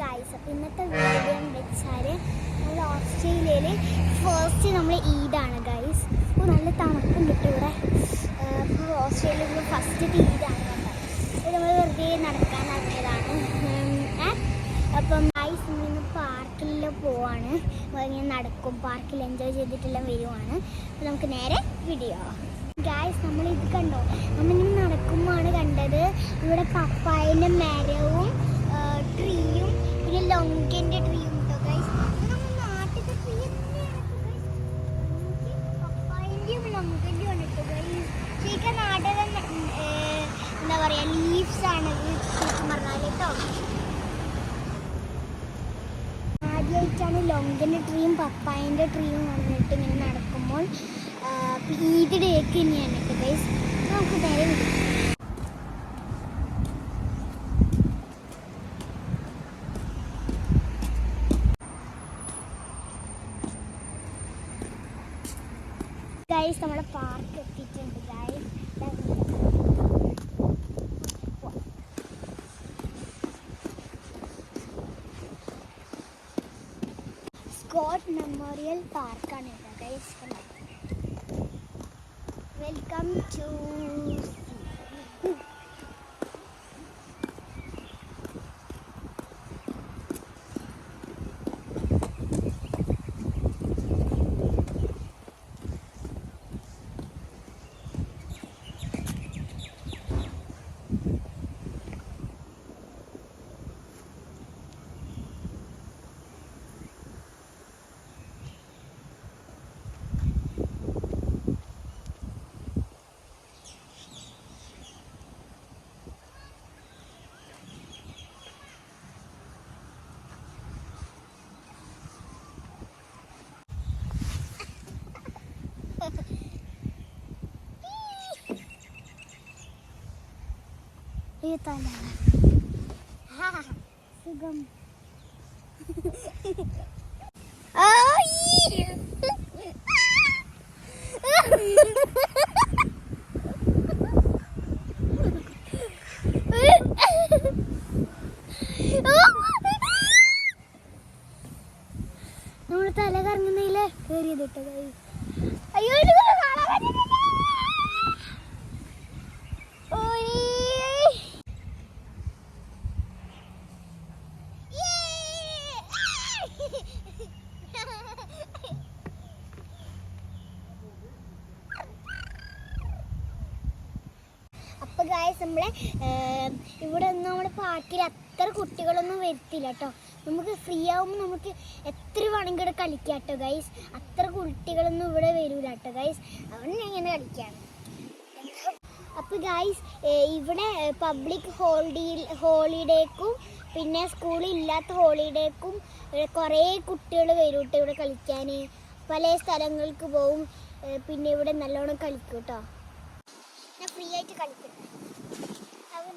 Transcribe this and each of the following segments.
Guys അപ്പോൾ ഇന്നത്തെ video എന്ന് വെച്ചാൽ നമ്മൾ ഓസ്ട്രേലിയയിൽ ഫസ്റ്റ് നമ്മൾ ഈദാണ് ഗൈസ് അപ്പോൾ നല്ല തണുപ്പും കിട്ടും ഇവിടെ. അപ്പോൾ ഓസ്ട്രേലിയയിൽ ഫസ്റ്റ് ഈദാണ് അപ്പോൾ നമ്മൾ വെറുതെ നടക്കാൻ ഇറങ്ങിയതാണ്? അപ്പം ഗൈസ് ഇന്ന് പാർക്കിലെല്ലാം പോവാണ്. ഇങ്ങനെ നടക്കും പാർക്കിൽ എൻജോയ് ചെയ്തിട്ടെല്ലാം വരുവാണ്. അപ്പോൾ നമുക്ക് നേരെ വീഡിയോ ഗായ്സ് നമ്മൾ ഇത് കണ്ടോ? നമ്മളിങ്ങനെ നടക്കുമ്പോഴാണ് കണ്ടത്. ഇവിടെ പപ്പായന്റെ മരവും ആദ്യമായിട്ടാണ് ലൊങ്കിന്റെ ട്രീയും പപ്പായന്റെ ട്രീയും വന്നിട്ട് ഇങ്ങനെ നടക്കുമ്പോൾ ഈദ് ഡേക്ക് തന്നെയാണ് ഗൈസ് നമുക്ക് നേരെ ഗൈസ് നമ്മുടെ പാർക്ക് എത്തിയിട്ടുണ്ട് ഗൈസ് गॉड मेमोरियल पार्क का वेलकम टू ഈ തല. നമ്മുടെ തല കറങ്ങുന്നതിലെ കയറിയത് കേട്ടോ guys. അയ്യോ അപ്പൊ ഗായസ് നമ്മളെ ഇവിടെ ഒന്നും നമ്മുടെ പാർക്കിൽ അത്ര കുട്ടികളൊന്നും വരുത്തില്ല കേട്ടോ നമുക്ക് ഫ്രീ ആവുമ്പോൾ നമുക്ക് എത്ര വേണമെങ്കിൽ ഇവിടെ കളിക്കാം കേട്ടോ ഗൈസ് അത്ര കുട്ടികളൊന്നും ഇവിടെ വരൂല കേട്ടോ ഗൈസ് അതുകൊണ്ട് ഞാൻ ഇങ്ങനെ കളിക്കാണ് അപ്പോൾ ഗായ്സ് ഇവിടെ പബ്ലിക് ഹോളിഡേ ഹോളിഡേക്കും പിന്നെ സ്കൂളിൽ ഇല്ലാത്ത ഹോളിഡേക്കും കുറേ കുട്ടികൾ വരും കേട്ടോ ഇവിടെ കളിക്കാൻ. പല സ്ഥലങ്ങൾക്ക് പോവും. പിന്നെ ഇവിടെ നല്ലോണം കളിക്കും കേട്ടോ. ഞാൻ ഫ്രീ ആയിട്ട് കളിക്കും. അവൻ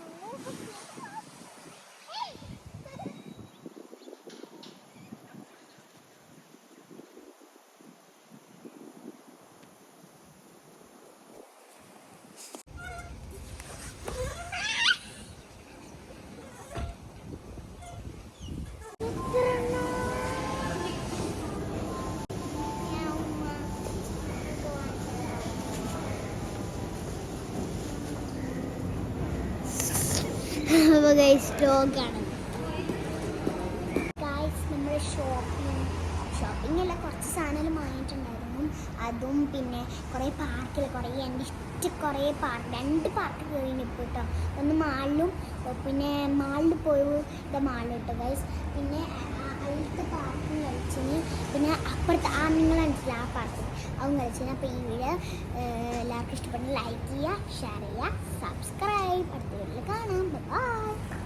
അപ്പോൾ ഗൈസ് സ്റ്റോക്കാണ് ഗൈസ് നമ്മൾ ഷോപ്പിംഗ് ഷോപ്പിംഗ് അല്ല കുറച്ച് സാധനങ്ങൾ വാങ്ങിയിട്ടുണ്ടായിരുന്നു. അതും പിന്നെ കുറേ പാർക്കിൽ കുറേ എന്റെ ഇഷ്ടം കുറേ പാർക്ക് രണ്ട് പാർക്ക് കഴിഞ്ഞു ഇപ്പോൾ കേട്ടോ ഒന്ന് മാളിലും പിന്നെ മാളിൽ പോയി മാളിൽ കേട്ടോ ഗൈസ് പിന്നെ അതിലത്തെ പാർക്കിൽ കളിച്ചിന് പിന്നെ അപ്പുറത്ത് ആ നിങ്ങൾ മനസ്സിലാ ആ പാർക്ക് അതും കളിച്ചിന് അപ്പോൾ ഈ വീഡിയോ എല്ലാവർക്കും ഇഷ്ടപ്പെട്ട ലൈക്ക് ചെയ്യുക ഷെയർ ചെയ്യുക സബ്സ്ക്രൈബ് അടുത്ത വീഡിയോയിൽ കാണാം. ബൈ